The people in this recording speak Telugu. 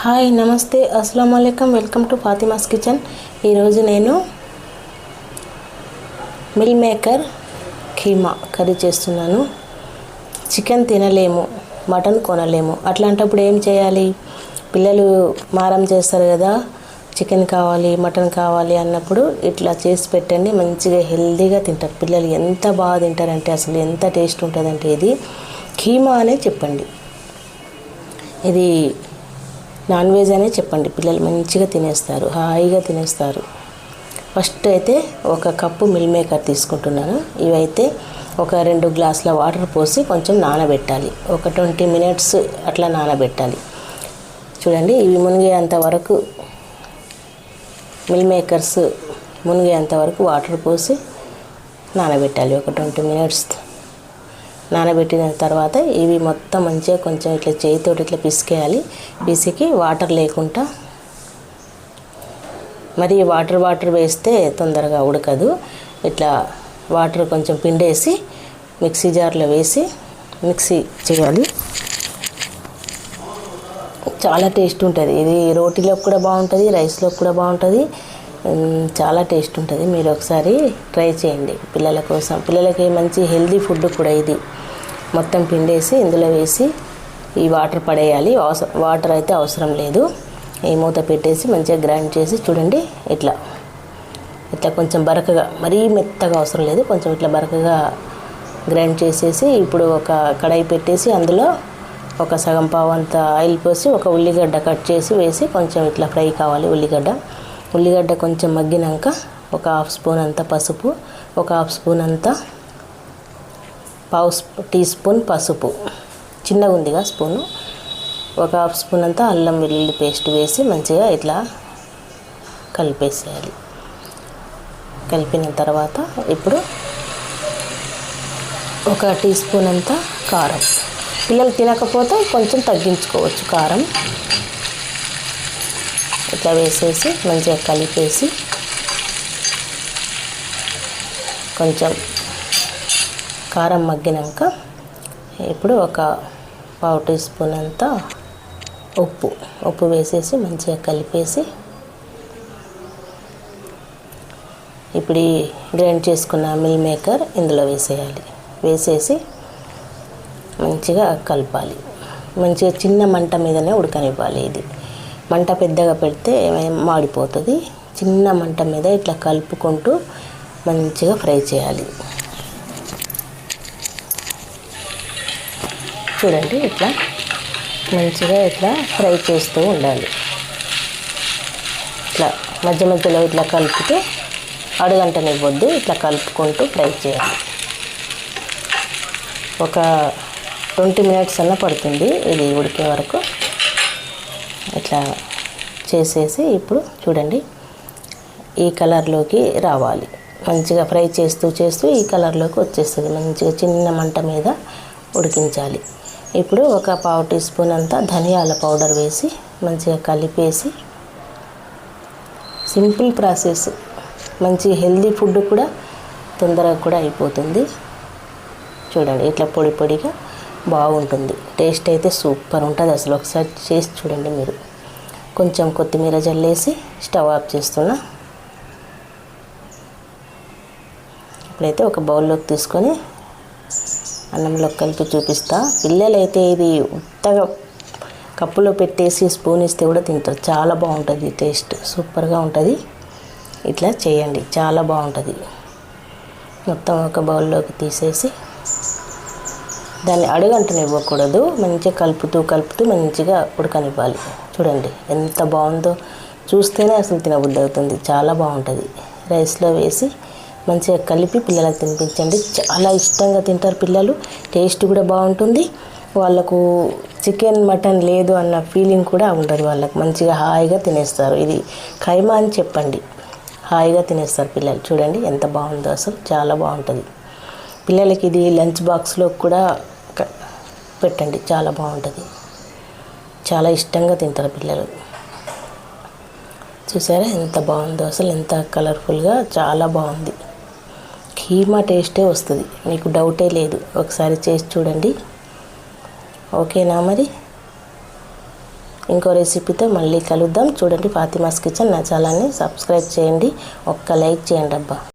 హాయ్ నమస్తే అస్సలం అయికం వెల్కమ్ టు ఫాతిమాస్ కిచెన్. ఈరోజు నేను మిల్ మేకర్ కీమా కర్రీ చేస్తున్నాను. చికెన్ తినలేము మటన్ కొనలేము. అట్లాంటప్పుడు ఏం చేయాలి? పిల్లలు మారం చేస్తారు కదా చికెన్ కావాలి మటన్ కావాలి అన్నప్పుడు ఇట్లా చేసి పెట్టండి మంచిగా హెల్దీగా తింటారు. పిల్లలు ఎంత బాగా తింటారంటే అసలు ఎంత టేస్ట్ ఉంటుందంటే ఇది కీమా అనే చెప్పండి. ఇది నాన్ వెజ్ అనే చెప్పండి. పిల్లలు మంచిగా తినేస్తారు హాయిగా తినేస్తారు. ఫస్ట్ అయితే ఒక కప్పు మిల్ మేకర్ తీసుకుంటున్నాను. ఇవైతే ఒక రెండు గ్లాసుల వాటర్ పోసి కొంచెం నానబెట్టాలి. ఒక ట్వంటీ మినిట్స్ అట్లా నానబెట్టాలి. చూడండి ఇవి మునిగేంత వరకు మిల్ మేకర్స్ మునిగేంత వరకు వాటర్ పోసి నానబెట్టాలి. ఒక ట్వంటీ మినిట్స్ నానబెట్టిన తర్వాత ఇవి మొత్తం మంచిగా కొంచెం ఇట్లా చేయితోటి ఇట్లా పిసికేయాలి. పిసికి వాటర్ లేకుండా మరి వాటర్ వాటర్ వేస్తే తొందరగా ఉడకదు. ఇట్లా వాటర్ కొంచెం పిండేసి మిక్సీ జార్లో వేసి మిక్సీ చేయాలి. చాలా టేస్ట్ ఉంటుంది. ఇది రోటీలో కూడా బాగుంటుంది రైస్లో కూడా బాగుంటుంది. చాలా టేస్ట్ ఉంటుంది. మీరు ఒకసారి ట్రై చేయండి. పిల్లల కోసం పిల్లలకి మంచి హెల్దీ ఫుడ్ కూడా ఇది. మొత్తం పిండేసి ఇందులో వేసి ఈ వాటర్ పడేయాలి. వాటర్ అయితే అవసరం లేదు. ఈ మూత పెట్టేసి మంచిగా గ్రైండ్ చేసి చూడండి ఇట్లా. ఇట్లా కొంచెం బరకగా మరీ మెత్తగా అవసరం లేదు. కొంచెం ఇట్లా బరకగా గ్రైండ్ చేసేసి ఇప్పుడు ఒక కడాయి పెట్టేసి అందులో ఒక సగం పావు అంత ఆయిల్ పోసి ఒక ఉల్లిగడ్డ కట్ చేసి వేసి కొంచెం ఇట్లా ఫ్రై కావాలి ఉల్లిగడ్డ. ఉల్లిగడ్డ కొంచెం మగ్గినాక ఒక హాఫ్ స్పూన్ అంత పసుపు ఒక హాఫ్ స్పూన్ అంత పావు స్పూ- టీ స్పూన్ పసుపు. చిన్నగా ఉందిగా స్పూను. ఒక హాఫ్ స్పూన్ అంతా అల్లం వెల్లుల్లి పేస్ట్ వేసి మంచిగా ఇట్లా కలిపేసేయాలి. కలిపిన తర్వాత ఇప్పుడు ఒక టీ స్పూన్ అంతా కారం. పిల్లలు తినకపోతే కొంచెం తగ్గించుకోవచ్చు కారం. ఇట్లా వేసేసి మంచిగా కలిపేసి కొంచెం కారం మగ్గినాక ఇప్పుడు ఒక పావు టీ స్పూన్ అంతా ఉప్పు ఉప్పు వేసేసి మంచిగా కలిపేసి ఇప్పుడు ఈ గ్రైండ్ చేసుకున్న మిల్ మేకర్ ఇందులో వేసేయాలి. వేసేసి మంచిగా కలపాలి. మంచిగా చిన్న మంట మీదనే ఉడకనివ్వాలి ఇది. మంట పెద్దగా పెడితే మాడిపోతుంది? చిన్న మంట మీద ఇట్లా కలుపుకుంటూ మంచిగా ఫ్రై చేయాలి. చూడండి ఇట్లా మంచిగా ఇట్లా ఫ్రై చేస్తూ ఉండాలి. ఇట్లా మధ్య మధ్యలో ఇట్లా కలుపుతూ అడుగంటనివ్వద్దు ఇట్లా కలుపుకుంటూ ఫ్రై చేయాలి. ఒక ట్వంటీ మినిట్స్ అన్న పడుతుంది ఇది ఉడికే వరకు. ఇట్లా చేసేసి ఇప్పుడు చూడండి ఈ కలర్లోకి రావాలి. మంచిగా ఫ్రై చేస్తూ చేస్తూ ఈ కలర్లోకి వచ్చేస్తుంది. మంచిగా చిన్న మంట మీద ఉడికించాలి. ఇప్పుడు ఒక పావు టీ స్పూన్ అంతా ధనియాల పౌడర్ వేసి మంచిగా కలిపేసి సింపుల్ ప్రాసెస్ మంచి హెల్దీ ఫుడ్ కూడా తొందరగా కూడా అయిపోతుంది. చూడండి ఇట్లా పొడి పొడిగా బాగుంటుంది. టేస్ట్ అయితే సూపర్ ఉంటుంది అసలు. ఒకసారి చేసి చూడండి మీరు. కొంచెం కొత్తిమీర జల్లేసి స్టవ్ ఆఫ్ చేస్తున్నా. ఇప్పుడైతే ఒక బౌల్లోకి తీసుకొని అన్నంలో కలిపి చూపిస్తా. పిల్లలైతే ఇది ఉత్తగా కప్పులో పెట్టేసి స్పూన్ ఇస్తే కూడా తింటారు. చాలా బాగుంటుంది టేస్ట్. సూపర్గా ఉంటుంది. ఇట్లా చేయండి. చాలా బాగుంటుంది. మొత్తం ఒక బౌల్లోకి తీసేసి దాన్ని అడుగంటనివ్వకూడదు. మంచిగా కలుపుతూ కలుపుతూ మంచిగా ఉడకనివ్వాలి. చూడండి ఎంత బాగుందో. చూస్తేనే అసలు తినబుద్ధి అవుతుంది. చాలా బాగుంటుంది. రైస్లో వేసి మంచిగా కలిపి పిల్లలకు తినిపించండి. చాలా ఇష్టంగా తింటారు పిల్లలు. టేస్ట్ కూడా బాగుంటుంది. వాళ్ళకు చికెన్ మటన్ లేదు అన్న ఫీలింగ్ కూడా ఉండదు వాళ్ళకి. మంచిగా హాయిగా తినేస్తారు. ఇది ఖైమా అని చెప్పండి. హాయిగా తినేస్తారు పిల్లలు. చూడండి ఎంత బాగుందో అసలు. చాలా బాగుంటుంది. పిల్లలకి ఇది లంచ్ బాక్స్లో కూడా క- పెట్టండి. చాలా బాగుంటుంది. చాలా ఇష్టంగా తింటారు పిల్లలు. చూసారా? ఎంత బాగుందో అసలు. ఎంత కలర్ఫుల్గా చాలా బాగుంది. కీమా టేస్టే వస్తుంది. మీకు డౌటే లేదు. ఒకసారి చేసి చూడండి. ఓకేనా మరి? ఇంకో రెసిపీతో మళ్ళీ కలుద్దాం. చూడండి ఫాతిమాస్ కిచెన్ నా ఛానల్ని సబ్స్క్రైబ్ చేయండి. ఒక్క లైక్ చేయండి అబ్బా.